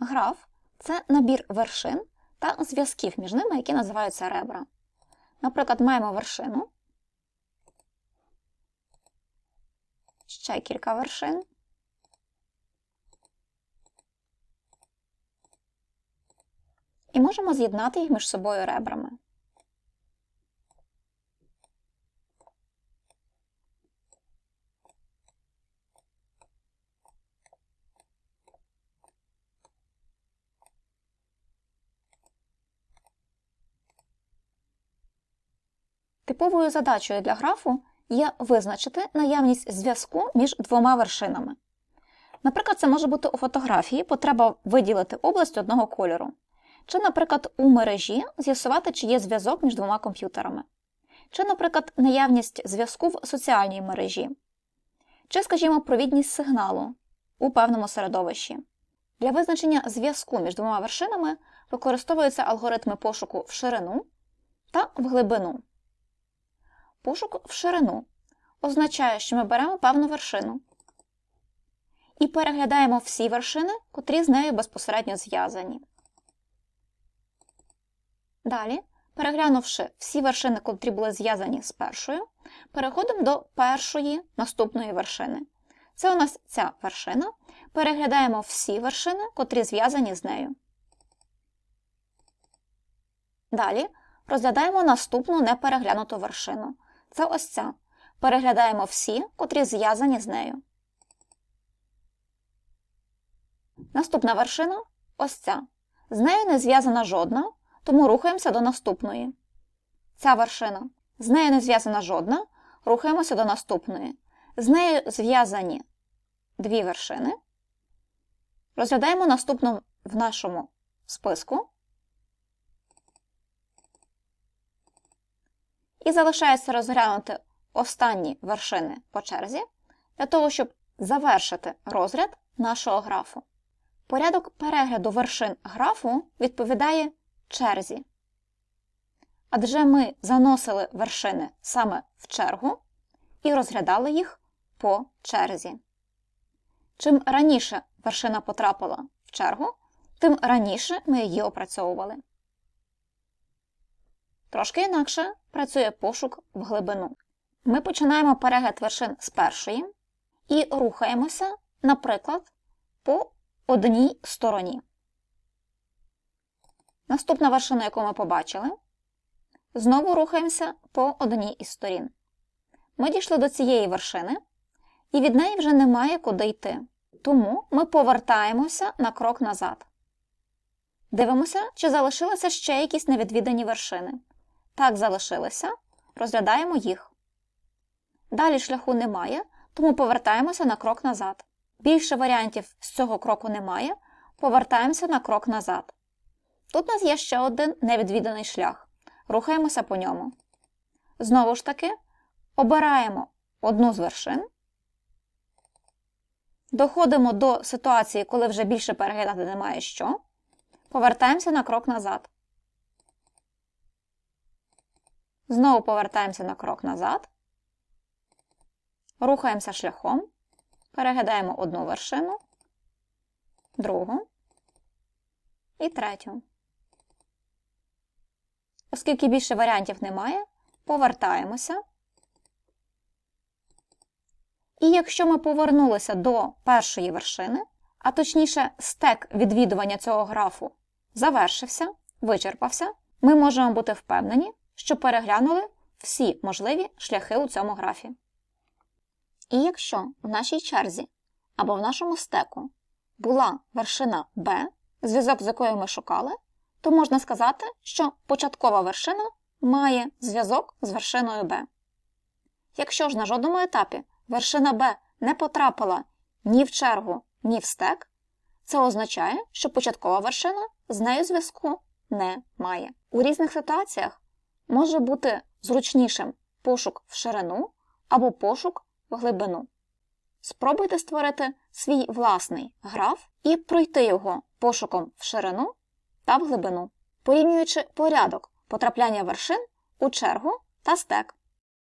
Граф це набір вершин та зв'язків між ними, які називаються ребра. Наприклад, маємо вершину, ще кілька вершин. І можемо з'єднати їх між собою ребрами. Типовою задачею для графу є визначити наявність зв'язку між двома вершинами. Наприклад, це може бути у фотографії потреба виділити область одного кольору. Чи, наприклад, у мережі з'ясувати, чи є зв'язок між двома комп'ютерами. Чи, наприклад, наявність зв'язку в соціальній мережі. Чи, скажімо, провідність сигналу у певному середовищі. Для визначення зв'язку між двома вершинами використовуються алгоритми пошуку в ширину та в глибину. Пошук в ширину означає, що ми беремо певну вершину і переглядаємо всі вершини, котрі з нею безпосередньо зв'язані. Далі, переглянувши всі вершини, котрі були зв'язані з першою, переходимо до першої наступної вершини. Це у нас ця вершина. Переглядаємо всі вершини, котрі зв'язані з нею. Далі розглядаємо наступну непереглянуту вершину. Це ось ця. Переглядаємо всі, котрі зв'язані з нею. Наступна вершина ось ця. З нею не зв'язана жодна, тому рухаємося до наступної. Ця вершина. З нею не зв'язана жодна, рухаємося до наступної. З нею зв'язані дві вершини. Розглядаємо наступну в нашому списку. І залишається розглянути останні вершини по черзі для того, щоб завершити розряд нашого графу. Порядок перегляду вершин графу відповідає черзі. Адже ми заносили вершини саме в чергу і розглядали їх по черзі. Чим раніше вершина потрапила в чергу, тим раніше ми її опрацьовували. Трошки інакше працює пошук в глибину. Ми починаємо перегляд вершин з першої і рухаємося, наприклад, по одній стороні. Наступна вершина, яку ми побачили, знову рухаємося по одній із сторін. Ми дійшли до цієї вершини, і від неї вже немає куди йти. Тому ми повертаємося на крок назад. Дивимося, чи залишилися ще якісь невідвідані вершини. Так, залишилися, розглядаємо їх. Далі шляху немає, тому повертаємося на крок назад. Більше варіантів з цього кроку немає, повертаємося на крок назад. Тут у нас є ще один невідвіданий шлях. Рухаємося по ньому. Знову ж таки, обираємо одну з вершин. Доходимо до ситуації, коли вже більше переглядати немає що. Повертаємося на крок назад. Знову повертаємося на крок назад. Рухаємося шляхом. Переглядаємо одну вершину, другу і третю. Оскільки більше варіантів немає, повертаємося. І якщо ми повернулися до першої вершини, а точніше, стек відвідування цього графу завершився, вичерпався, ми можемо бути впевнені, що переглянули всі можливі шляхи у цьому графі. І якщо в нашій черзі або в нашому стеку була вершина B, зв'язок з якою ми шукали, то можна сказати, що початкова вершина має зв'язок з вершиною B. Якщо ж на жодному етапі вершина B не потрапила ні в чергу, ні в стек, це означає, що початкова вершина з нею зв'язку не має. У різних ситуаціях може бути зручнішим пошук в ширину або пошук в глибину. Спробуйте створити свій власний граф і пройти його пошуком в ширину та в глибину, порівнюючи порядок потрапляння вершин у чергу та стек.